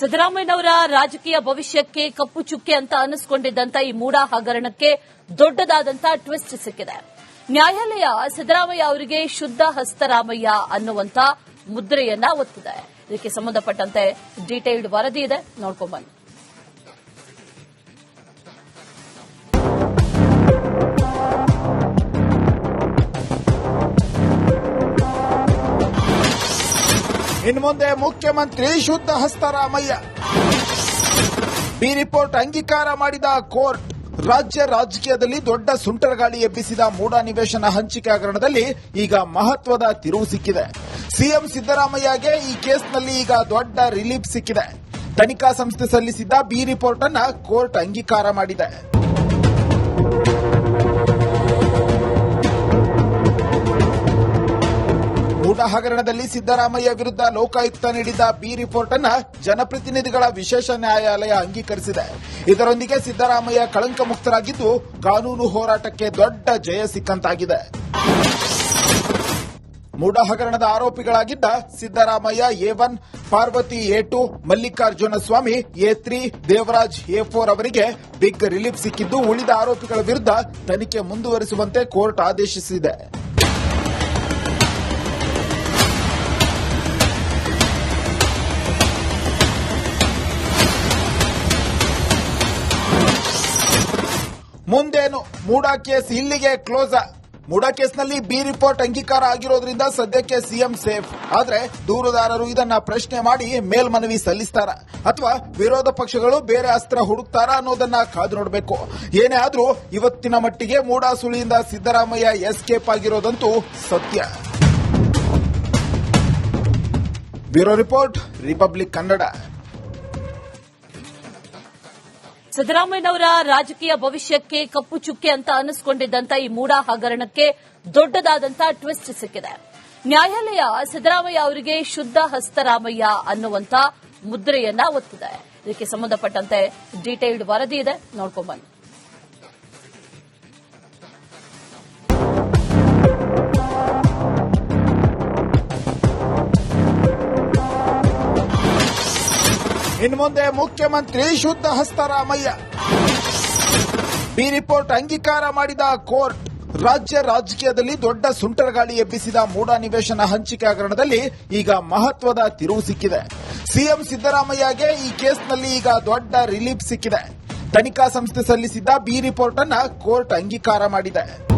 ಸಿದ್ದರಾಮಯ್ಯನವರ ರಾಜಕೀಯ ಭವಿಷ್ಯಕ್ಕೆ ಕಪ್ಪು ಚುಕ್ಕೆ ಅಂತ ಅನಿಸಿಕೊಂಡಿದ್ದಂತ ಈ ಮೂಡ ಹಗರಣಕ್ಕೆ ದೊಡ್ಡದಾದಂತಹ ಟ್ವಿಸ್ಟ್ ಸಿಕ್ಕಿದೆ. ನ್ಯಾಯಾಲಯ ಸಿದ್ದರಾಮಯ್ಯ ಅವರಿಗೆ ಶುದ್ಧ ಹಸ್ತರಾಮಯ್ಯ ಅನ್ನುವಂತ ಮುದ್ರೆಯನ್ನ ಒತ್ತಿದೆ. ಇದಕ್ಕೆ ಸಂಬಂಧಪಟ್ಟಂತೆ ಡೀಟೇಲ್ಡ್ ವರದಿ ಇದೆ. ನೋಡ್ಕೊಂಡ್ ಬನ್ನಿ ಇನ್ನು ಮುಂದೆ ಮುಖ್ಯಮಂತ್ರಿ ಶುದ್ಧ ಹಸ್ತರಾಮಯ್ಯ. ಬಿ ರಿಪೋರ್ಟ್ ಅಂಗೀಕಾರ ಮಾಡಿದ ಕೋರ್ಟ್ ರಾಜ್ಯ ರಾಜಕೀಯದಲ್ಲಿ ದೊಡ್ಡ ಸುಂಟರಗಾಳಿ ಎಬ್ಬಿಸಿದ ಮೂಡ ನಿವೇಶನ ಹಂಚಿಕೆ ಹಗರಣದಲ್ಲಿ ಈಗ ಮಹತ್ವದ ತಿರುವು ಸಿಕ್ಕಿದೆ. ಸಿಎಂ ಸಿದ್ದರಾಮಯ್ಯಗೆ ಈ ಕೇಸ್ನಲ್ಲಿ ಈಗ ದೊಡ್ಡ ರಿಲೀಫ್ ಸಿಕ್ಕಿದೆ. ತನಿಖಾ ಸಂಸ್ಥೆ ಸಲ್ಲಿಸಿದ್ದ ಬಿ ರಿಪೋರ್ಟ್ ಅನ್ನ ಕೋರ್ಟ್ ಅಂಗೀಕಾರ ಮಾಡಿದೆ. ಮೂಡ ಹಗರಣದಲ್ಲಿ ಸಿದ್ದರಾಮಯ್ಯ ವಿರುದ್ಧ ಲೋಕಾಯುಕ್ತ ನೀಡಿದ್ದ ಬಿ ರಿಪೋರ್ಟ್ ಅನ್ನ ಜನಪ್ರತಿನಿಧಿಗಳ ವಿಶೇಷ ನ್ಯಾಯಾಲಯ ಅಂಗೀಕರಿಸಿದೆ. ಇದರೊಂದಿಗೆ ಸಿದ್ದರಾಮಯ್ಯ ಕಳಂಕ ಮುಕ್ತರಾಗಿದ್ದು ಕಾನೂನು ಹೋರಾಟಕ್ಕೆ ದೊಡ್ಡ ಜಯ ಸಿಕ್ಕಂತಾಗಿದೆ. ಮೂಡ ಹಗರಣದ ಆರೋಪಿಗಳಾಗಿದ್ದ Siddaramaiah A one, Parvathi A two, Mallikarjuna Swamy A three, Devaraj A four ಅವರಿಗೆ ಬಿಗ್ ರಿಲೀಫ್ ಸಿಕ್ಕಿದ್ದು, ಉಳಿದ ಆರೋಪಿಗಳ ವಿರುದ್ಧ ತನಿಖೆ ಮುಂದುವರಿಸುವಂತೆ ಕೋರ್ಟ್ ಆದೇಶಿಸಿದೆ. ಮುಂದೇನು ಮೂಡಾ ಕೇಸ್ ಇಲ್ಲಿಗೆ ಕ್ಲೋಸ್ ಮೂಡಾ ಕೇಸ್ನಲ್ಲಿ ಬಿ ರಿಪೋರ್ಟ್ ಅಂಗೀಕಾರ ಆಗಿರೋದ್ರಿಂದ ಸದ್ಯಕ್ಕೆ ಸಿಎಂ ಸೇಫ್. ಆದ್ರೆ ದೂರುದಾರರು ಇದನ್ನ ಪ್ರಶ್ನೆ ಮಾಡಿ ಮೇಲ್ಮನವಿ ಸಲ್ಲಿಸ್ತಾರ. ಅಥವಾ ವಿರೋಧ ಪಕ್ಷಗಳು ಬೇರೆ ಅಸ್ತ್ರ ಹುಡುಕ್ತಾರ ಅನ್ನೋದನ್ನ ಕಾದು ನೋಡಬೇಕು. ಏನೇ ಆದ್ರೂ ಇವತ್ತಿನ ಮಟ್ಟಿಗೆ ಮೂಡಾ ಸುಳಿಯಿಂದ ಸಿದ್ದರಾಮಯ್ಯ ಎಸ್ಕೇಪ್ ಆಗಿರೋದಂತೂ ಸತ್ಯ. Bureau report, Republic Kannada. ಸಿದ್ದರಾಮಯ್ಯನವರ ರಾಜಕೀಯ ಭವಿಷ್ಯಕ್ಕೆ ಕಪ್ಪು ಚುಕ್ಕೆ ಅಂತ ಅನಿಸಿಕೊಂಡಿದ್ದಂತ ಈ ಮೂಡಾ ಹಗರಣಕ್ಕೆ ದೊಡ್ಡದಾದಂತ ಟ್ವಿಸ್ಟ್ ಸಿಕ್ಕಿದೆ. ನ್ಯಾಯಾಲಯ ಸಿದ್ದರಾಮಯ್ಯ ಅವರಿಗೆ ಶುದ್ಧ ಹಸ್ತರಾಮಯ್ಯ ಅನ್ನುವಂತ ಮುದ್ರೆಯನ್ನ ಒತ್ತಿದೆ. ಇದಕ್ಕೆ ಸಂಬಂಧಪಟ್ಟಂತೆ ಡೀಟೇಲ್ಡ್ ವರದಿ ಇದೆ. ನೋಡ್ಕೊಂಡ್ ಬನ್ನಿ ಇನ್ನು ಮುಂದೆ ಮುಖ್ಯಮಂತ್ರಿ ಶುದ್ಧ ಹಸ್ತರಾಮಯ್ಯ. ಬಿ ರಿಪೋರ್ಟ್ ಅಂಗೀಕಾರ ಮಾಡಿದ ಕೋರ್ಟ್. ರಾಜ್ಯ ರಾಜಕೀಯದಲ್ಲಿ ದೊಡ್ಡ ಸುಂಟರಗಾಳಿ ಎಬ್ಬಿಸಿದ ಮೂಡ ನಿವೇಶನ ಹಂಚಿಕೆ ಹಗರಣದಲ್ಲಿ ಈಗ ಮಹತ್ವದ ತಿರುವು ಸಿಕ್ಕಿದೆ. ಸಿಎಂ ಸಿದ್ದರಾಮಯ್ಯಗೆ ಈ ಕೇಸ್ನಲ್ಲಿ ಈಗ ದೊಡ್ಡ ರಿಲೀಫ್ ಸಿಕ್ಕಿದೆ. ತನಿಖಾ ಸಂಸ್ಥೆ ಸಲ್ಲಿಸಿದ್ದ ಬಿ ರಿಪೋರ್ಟ್ ಅನ್ನ ಕೋರ್ಟ್ ಅಂಗೀಕಾರ ಮಾಡಿದೆ.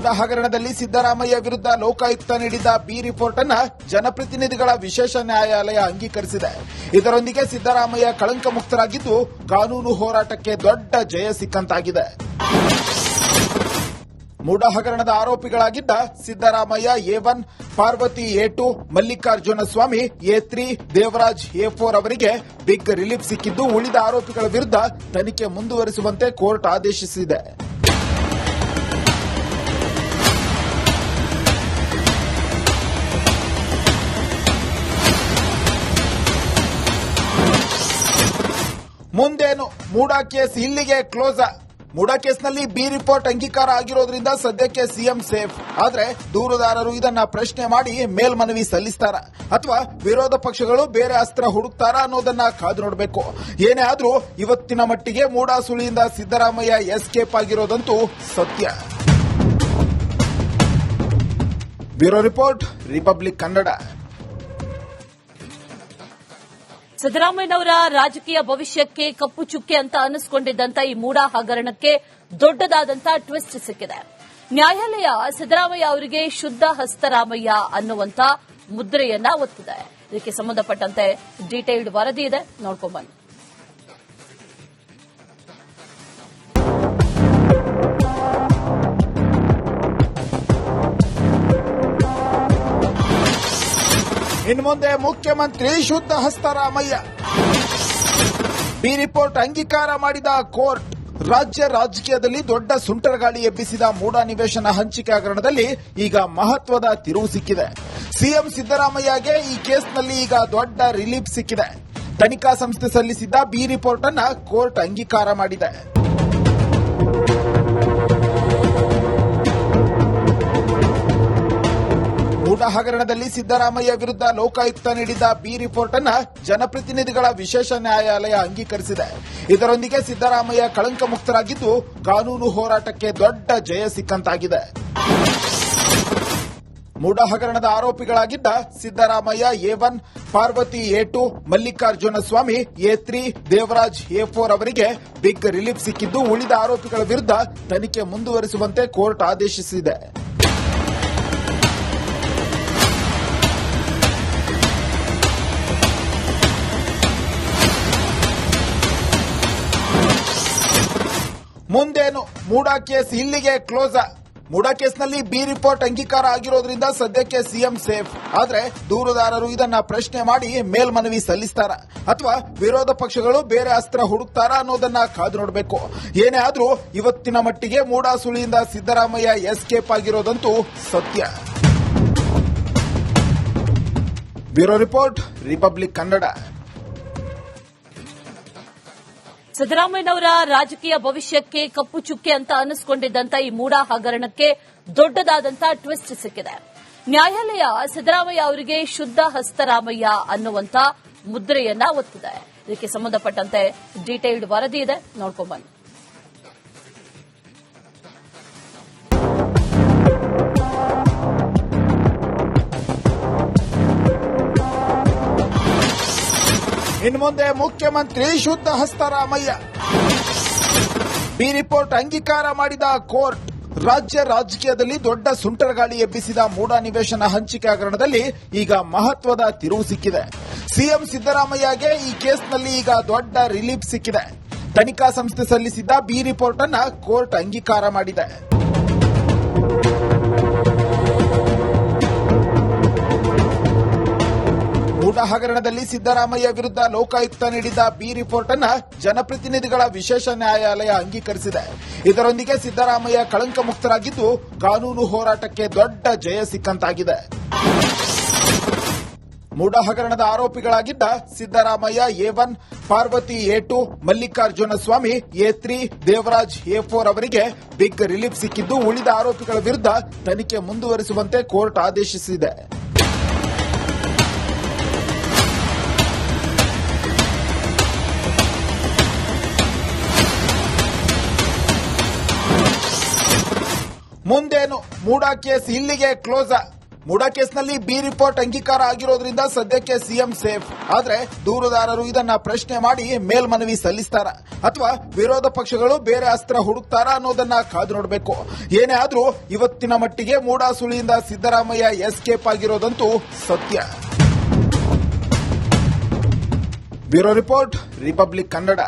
ಮೂಡ ಹಗರಣದಲ್ಲಿ ಸಿದ್ದರಾಮಯ್ಯ ವಿರುದ್ಧ ಲೋಕಾಯುಕ್ತ ನೀಡಿದ್ದ ಬಿ ರಿಪೋರ್ಟ್ ಅನ್ನ ಜನಪ್ರತಿನಿಧಿಗಳ ವಿಶೇಷ ನ್ಯಾಯಾಲಯ ಅಂಗೀಕರಿಸಿದೆ. ಇದರೊಂದಿಗೆ ಸಿದ್ದರಾಮಯ್ಯ ಕಳಂಕ ಮುಕ್ತರಾಗಿದ್ದು ಕಾನೂನು ಹೋರಾಟಕ್ಕೆ ದೊಡ್ಡ ಜಯ ಸಿಕ್ಕಂತಾಗಿದೆ. ಮೂಡ ಹಗರಣದ ಆರೋಪಿಗಳಾಗಿದ್ದ Siddaramaiah A one, Parvathi A two, Mallikarjuna Swamy A three, Devaraj A four ಅವರಿಗೆ ಬಿಗ್ ರಿಲೀಫ್ ಸಿಕ್ಕಿದ್ದು, ಉಳಿದ ಆರೋಪಿಗಳ ವಿರುದ್ಧ ತನಿಖೆ ಮುಂದುವರಿಸುವಂತೆ ಕೋರ್ಟ್ ಆದೇಶಿಸಿದೆ. ಮುಂದೇನು ಮೂಡಾ ಕೇಸ್ ಇಲ್ಲಿಗೆ ಕ್ಲೋಸ್ ಮೂಡಾ ಕೇಸ್ನಲ್ಲಿ ಬಿ ರಿಪೋರ್ಟ್ ಅಂಗೀಕಾರ ಆಗಿರೋದ್ರಿಂದ ಸದ್ಯಕ್ಕೆ ಸಿಎಂ ಸೇಫ್. ಆದ್ರೆ ದೂರುದಾರರು ಇದನ್ನ ಪ್ರಶ್ನೆ ಮಾಡಿ ಮೇಲ್ಮನವಿ ಸಲ್ಲಿಸ್ತಾರ. ಅಥವಾ ವಿರೋಧ ಪಕ್ಷಗಳು ಬೇರೆ ಅಸ್ತ್ರ ಹುಡುಕ್ತಾರ ಅನ್ನೋದನ್ನ ಕಾದು ನೋಡಬೇಕು. ಏನೇ ಆದ್ರೂ ಇವತ್ತಿನ ಮಟ್ಟಿಗೆ ಮೂಡಾ ಸುಳಿಯಿಂದ ಸಿದ್ದರಾಮಯ್ಯ ಎಸ್ಕೇಪ್ ಆಗಿರೋದಂತೂ ಸತ್ಯ. ಬ್ಯೂರೋ ರಿಪೋರ್ಟ್ ರಿಪಬ್ಲಿಕ್ ಕನ್ನಡ ಸಿದ್ದರಾಮಯ್ಯನವರ ರಾಜಕೀಯ ಭವಿಷ್ಯಕ್ಕೆ ಕಪ್ಪು ಚುಕ್ಕೆ ಅಂತ ಅನಿಸಿಕೊಂಡಿದ್ದಂತ ಈ ಮೂಡಾ ಹಗರಣಕ್ಕೆ ದೊಡ್ಡದಾದಂತಹ ಟ್ವಿಸ್ಟ್ ಸಿಕ್ಕಿದೆ. ನ್ಯಾಯಾಲಯ ಸಿದ್ದರಾಮಯ್ಯ ಅವರಿಗೆ ಶುದ್ಧ ಹಸ್ತರಾಮಯ್ಯ ಅನ್ನುವಂತ ಮುದ್ರೆಯನ್ನ ಒತ್ತಿದೆ. ಇದಕ್ಕೆ ಸಂಬಂಧಪಟ್ಟಂತೆ ಡೀಟೇಲ್ಡ್ ವರದಿ ಇದೆ. ನೋಡ್ಕೊಂಡ್ ಬನ್ನಿ. ಇನ್ನು ಮುಂದೆ ಮುಖ್ಯಮಂತ್ರಿ ಶುದ್ಧ ಹಸ್ತರಾಮಯ್ಯ. ಬಿ ರಿಪೋರ್ಟ್ ಅಂಗೀಕಾರ ಮಾಡಿದ ಕೋರ್ಟ್ ರಾಜ್ಯ ರಾಜಕೀಯದಲ್ಲಿ ದೊಡ್ಡ ಸುಂಟರಗಾಳಿ ಎಬ್ಬಿಸಿದ ಮೂಡ ನಿವೇಶನ ಹಂಚಿಕೆ ಹಗರಣದಲ್ಲಿ ಈಗ ಮಹತ್ವದ ತಿರುವು ಸಿಕ್ಕಿದೆ. ಸಿಎಂ ಸಿದ್ದರಾಮಯ್ಯಗೆ ಈ ಕೇಸ್ನಲ್ಲಿ ಈಗ ದೊಡ್ಡ ರಿಲೀಫ್ ಸಿಕ್ಕಿದೆ. ತನಿಖಾ ಸಂಸ್ಥೆ ಸಲ್ಲಿಸಿದ್ದ ಬಿ ರಿಪೋರ್ಟ್ ಅನ್ನ ಕೋರ್ಟ್ ಅಂಗೀಕಾರ ಮಾಡಿದೆ. ಮೂಡ ಹಗರಣದಲ್ಲಿ ಸಿದ್ದರಾಮಯ್ಯ ವಿರುದ್ಧ ಲೋಕಾಯುಕ್ತ ನೀಡಿದ್ದ ಬಿ ರಿಪೋರ್ಟ್ ಅನ್ನ ಜನಪ್ರತಿನಿಧಿಗಳ ವಿಶೇಷ ನ್ಯಾಯಾಲಯ ಅಂಗೀಕರಿಸಿದೆ. ಇದರೊಂದಿಗೆ ಸಿದ್ದರಾಮಯ್ಯ ಕಳಂಕ ಮುಕ್ತರಾಗಿದ್ದು, ಕಾನೂನು ಹೋರಾಟಕ್ಕೆ ದೊಡ್ಡ ಜಯ ಸಿಕ್ಕಂತಾಗಿದೆ. ಮೂಡ ಹಗರಣದ ಆರೋಪಿಗಳಾಗಿದ್ದ Siddaramaiah A one, Parvathi A two, Mallikarjuna Swamy A three, Devaraj A four ಅವರಿಗೆ ಬಿಗ್ ರಿಲೀಫ್ ಸಿಕ್ಕಿದ್ದು, ಉಳಿದ ಆರೋಪಿಗಳ ವಿರುದ್ಧ ತನಿಖೆ ಮುಂದುವರಿಸುವಂತೆ ಕೋರ್ಟ್ ಆದೇಶಿಸಿದೆ. ಮುಂದೇನು ಮೂಡಾ ಕೇಸ್ ಇಲ್ಲಿಗೆ ಕ್ಲೋಸ್ ಮೂಡಾ ಕೇಸ್ನಲ್ಲಿ ಬಿ ರಿಪೋರ್ಟ್ ಅಂಗೀಕಾರ ಆಗಿರೋದ್ರಿಂದ ಸದ್ಯಕ್ಕೆ ಸಿಎಂ ಸೇಫ್. ಆದ್ರೆ ದೂರುದಾರರು ಇದನ್ನ ಪ್ರಶ್ನೆ ಮಾಡಿ ಮೇಲ್ಮನವಿ ಸಲ್ಲಿಸ್ತಾರ. ಅಥವಾ ವಿರೋಧ ಪಕ್ಷಗಳು ಬೇರೆ ಅಸ್ತ್ರ ಹುಡುಕ್ತಾರ ಅನ್ನೋದನ್ನ ಕಾದು ನೋಡಬೇಕು. ಏನೇ ಆದ್ರೂ ಇವತ್ತಿನ ಮಟ್ಟಿಗೆ ಮೂಡಾ ಸುಳಿಯಿಂದ ಸಿದ್ದರಾಮಯ್ಯ ಎಸ್ಕೇಪ್ ಆಗಿರೋದಂತೂ ಸತ್ಯ. Bureau report, Republic Kannada. ಸಿದ್ದರಾಮಯ್ಯನವರ ರಾಜಕೀಯ ಭವಿಷ್ಯಕ್ಕೆ ಕಪ್ಪು ಚುಕ್ಕೆ ಅಂತ ಅನಿಸಿಕೊಂಡಿದ್ದಂತ ಈ ಮೂಡ ಹಗರಣಕ್ಕೆ ದೊಡ್ಡದಾದಂತ ಟ್ವಿಸ್ಟ್ ಸಿಕ್ಕಿದೆ. ನ್ಯಾಯಾಲಯ ಸಿದ್ದರಾಮಯ್ಯ ಅವರಿಗೆ ಶುದ್ಧ ಹಸ್ತರಾಮಯ್ಯ ಅನ್ನುವಂತ ಮುದ್ರೆಯನ್ನ ಒತ್ತಿದೆ. ಇದಕ್ಕೆ ಸಂಬಂಧಪಟ್ಟಂತೆ ಡೀಟೇಲ್ಡ್ ವರದಿ ಇದೆ. ನೋಡ್ಕೊಂಡ್ ಬನ್ನಿ. ಇನ್ನು ಮುಂದೆ ಮುಖ್ಯಮಂತ್ರಿ ಶುದ್ಧ ಹಸ್ತರಾಮಯ್ಯ. ಬಿ ರಿಪೋರ್ಟ್ ಅಂಗೀಕಾರ ಮಾಡಿದ ಕೋರ್ಟ್. ರಾಜ್ಯ ರಾಜಕೀಯದಲ್ಲಿ ದೊಡ್ಡ ಸುಂಟರಗಾಳಿ ಎಬ್ಬಿಸಿದ ಮೂಡಾ ನಿವೇಶನ ಹಂಚಿಕೆ ಹಗರಣದಲ್ಲಿ ಈಗ ಮಹತ್ವದ ತಿರುವು ಸಿಕ್ಕಿದೆ. ಸಿಎಂ ಸಿದ್ದರಾಮಯ್ಯಗೆ ಈ ಕೇಸ್ನಲ್ಲಿ ಈಗ ದೊಡ್ಡ ರಿಲೀಫ್ ಸಿಕ್ಕಿದೆ. ತನಿಖಾ ಸಂಸ್ಥೆ ಸಲ್ಲಿಸಿದ್ದ ಬಿ ರಿಪೋರ್ಟ್ ಅನ್ನ ಕೋರ್ಟ್ ಅಂಗೀಕಾರ ಮಾಡಿದೆ. ಹಗರಣದಲ್ಲಿ ಸಿದ್ದರಾಮಯ್ಯ ವಿರುದ್ಧ ಲೋಕಾಯುಕ್ತ ನೀಡಿದ್ದ ಬಿ ರಿಪೋರ್ಟ್ ಅನ್ನು ಜನಪ್ರತಿನಿಧಿಗಳ ವಿಶೇಷ ನ್ಯಾಯಾಲಯ ಅಂಗೀಕರಿಸಿದೆ. ಇದರೊಂದಿಗೆ ಸಿದ್ದರಾಮಯ್ಯ ಕಳಂಕ ಮುಕ್ತರಾಗಿದ್ದು ಕಾನೂನು ಹೋರಾಟಕ್ಕೆ ದೊಡ್ಡ ಜಯ ಸಿಕ್ಕಂತಾಗಿದೆ. ಮೂಡ ಹಗರಣದ ಆರೋಪಿಗಳಾಗಿದ್ದ Siddaramaiah A one, Parvathi A two, Mallikarjuna Swamy A three, Devaraj A four ಅವರಿಗೆ ಬಿಗ್ ರಿಲೀಫ್ ಸಿಕ್ಕಿದ್ದು, ಉಳಿದ ಆರೋಪಿಗಳ ವಿರುದ್ಧ ತನಿಖೆ ಮುಂದುವರಿಸುವಂತೆ ಕೋರ್ಟ್ ಆದೇಶಿಸಿದೆ. ಮುಂದೇನು ಮೂಡಾ ಕೇಸ್ ಇಲ್ಲಿಗೆ ಕ್ಲೋಸ್ ಮೂಡಾ ಕೇಸ್ನಲ್ಲಿ ಬಿ ರಿಪೋರ್ಟ್ ಅಂಗೀಕಾರ ಆಗಿರೋದ್ರಿಂದ ಸದ್ಯಕ್ಕೆ ಸಿಎಂ ಸೇಫ್. ಆದ್ರೆ ದೂರುದಾರರು ಇದನ್ನ ಪ್ರಶ್ನೆ ಮಾಡಿ ಮೇಲ್ಮನವಿ ಸಲ್ಲಿಸ್ತಾರ. ಅಥವಾ ವಿರೋಧ ಪಕ್ಷಗಳು ಬೇರೆ ಅಸ್ತ್ರ ಹುಡುಕ್ತಾರ ಅನ್ನೋದನ್ನ ಕಾದು ನೋಡಬೇಕು. ಏನೇ ಆದ್ರೂ ಇವತ್ತಿನ ಮಟ್ಟಿಗೆ ಮೂಡಾ ಸುಳಿಯಿಂದ ಸಿದ್ದರಾಮಯ್ಯ ಎಸ್ಕೇಪ್ ಆಗಿರೋದಂತೂ ಸತ್ಯ. Bureau report, Republic Kannada.